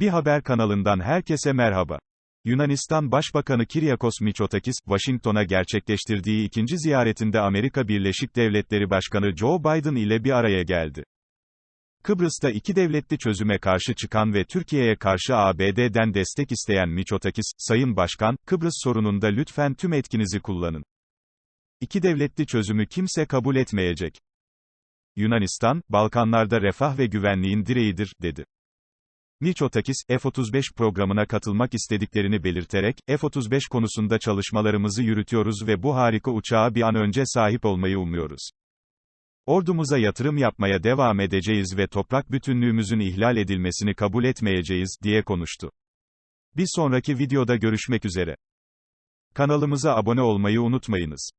Bir haber kanalından herkese merhaba. Yunanistan Başbakanı Kyriakos Mitsotakis, Washington'a gerçekleştirdiği ikinci ziyaretinde Amerika Birleşik Devletleri Başkanı Joe Biden ile bir araya geldi. Kıbrıs'ta iki devletli çözüme karşı çıkan ve Türkiye'ye karşı ABD'den destek isteyen Mitsotakis, Sayın Başkan, Kıbrıs sorununda lütfen tüm etkinizi kullanın. İki devletli çözümü kimse kabul etmeyecek. Yunanistan, Balkanlarda refah ve güvenliğin direğidir, dedi. Mitsotakis, F-35 programına katılmak istediklerini belirterek, F-35 konusunda çalışmalarımızı yürütüyoruz ve bu harika uçağa bir an önce sahip olmayı umuyoruz. Ordumuza yatırım yapmaya devam edeceğiz ve toprak bütünlüğümüzün ihlal edilmesini kabul etmeyeceğiz, diye konuştu. Bir sonraki videoda görüşmek üzere. Kanalımıza abone olmayı unutmayınız.